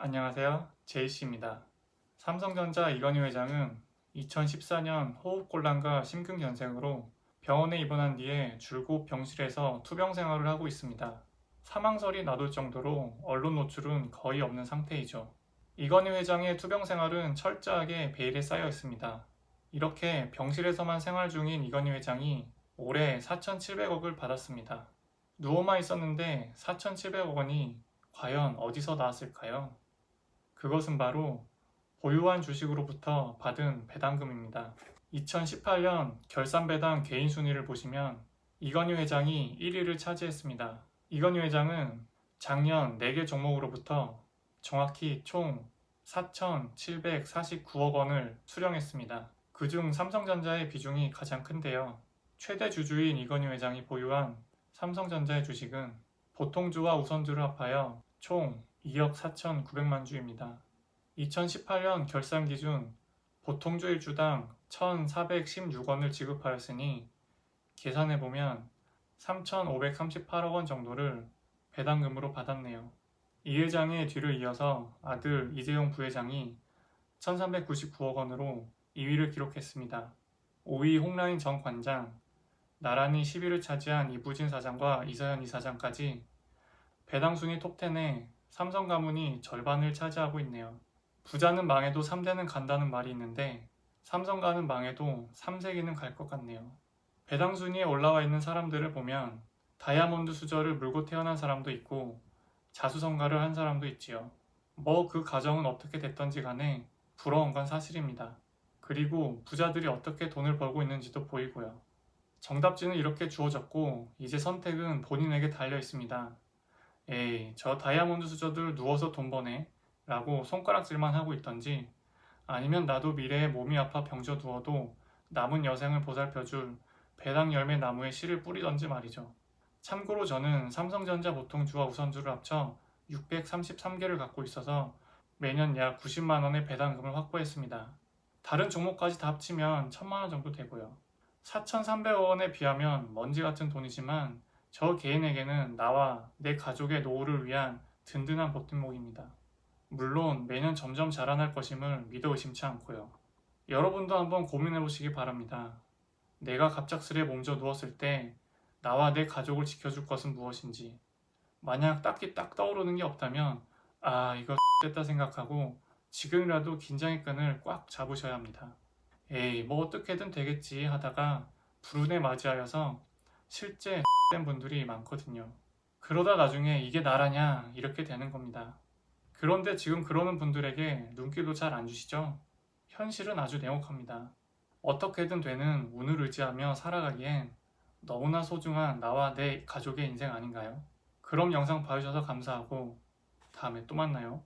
안녕하세요. 제이씨입니다. 삼성전자 이건희 회장은 2014년 호흡곤란과 심근경색으로 병원에 입원한 뒤에 줄곧 병실에서 투병 생활을 하고 있습니다. 사망설이 나돌 정도로 언론 노출은 거의 없는 상태이죠. 이건희 회장의 투병 생활은 철저하게 베일에 쌓여 있습니다. 이렇게 병실에서만 생활 중인 이건희 회장이 올해 4,700억을 받았습니다. 누워만 있었는데 4,700억 원이 과연 어디서 나왔을까요? 그것은 바로 보유한 주식으로부터 받은 배당금입니다. 2018년 결산 배당 개인 순위를 보시면 이건희 회장이 1위를 차지했습니다. 이건희 회장은 작년 4개 종목으로부터 정확히 총 4,749억 원을 수령했습니다. 그중 삼성전자의 비중이 가장 큰데요. 최대 주주인 이건희 회장이 보유한 삼성전자의 주식은 보통주와 우선주를 합하여 총 2억 4,900만 주입니다. 2018년 결산 기준 보통주 1주당 1,416원을 지급하였으니 계산해보면 3,538억 원 정도를 배당금으로 받았네요. 이 회장의 뒤를 이어서 아들 이재용 부회장이 1,399억 원으로 2위를 기록했습니다. 5위 홍라인 전 관장, 나란히 10위를 차지한 이부진 사장과 이서현 이사장까지 배당 순위 톱10에 삼성 가문이 절반을 차지하고 있네요. 부자는 망해도 3대는 간다는 말이 있는데 삼성가는 망해도 3세기는 갈 것 같네요. 배당 순위에 올라와 있는 사람들을 보면 다이아몬드 수저를 물고 태어난 사람도 있고 자수성가를 한 사람도 있지요. 뭐 그 가정은 어떻게 됐던지 간에 부러운 건 사실입니다. 그리고 부자들이 어떻게 돈을 벌고 있는지도 보이고요. 정답지는 이렇게 주어졌고 이제 선택은 본인에게 달려 있습니다. 에이, 저 다이아몬드 수저들 누워서 돈 버네. 라고 손가락질만 하고 있던지 아니면 나도 미래에 몸이 아파 병져 누워도 남은 여생을 보살펴줄 배당 열매 나무에 씨를 뿌리던지 말이죠. 참고로 저는 삼성전자 보통주와 우선주를 합쳐 633개를 갖고 있어서 매년 약 90만 원의 배당금을 확보했습니다. 다른 종목까지 다 합치면 1000만 원 정도 되고요. 4,300억 원에 비하면 먼지 같은 돈이지만 저 개인에게는 나와 내 가족의 노후를 위한 든든한 버팀목입니다. 물론 매년 점점 자라날 것임을 믿어 의심치 않고요. 여러분도 한번 고민해 보시기 바랍니다. 내가 갑작스레 몸져 누웠을 때 나와 내 가족을 지켜줄 것은 무엇인지 만약 딱히 딱 떠오르는 게 없다면 아 이거 됐다 생각하고 지금이라도 긴장의 끈을 꽉 잡으셔야 합니다. 에이 뭐 어떻게든 되겠지 하다가 불운에 맞이하여서 실제 된 분들이 많거든요. 그러다 나중에 이게 나라냐 이렇게 되는 겁니다. 그런데 지금 그러는 분들에게 눈길도 잘 안 주시죠? 현실은 아주 냉혹합니다. 어떻게든 되는 운을 의지하며 살아가기엔 너무나 소중한 나와 내 가족의 인생 아닌가요? 그럼 영상 봐주셔서 감사하고 다음에 또 만나요.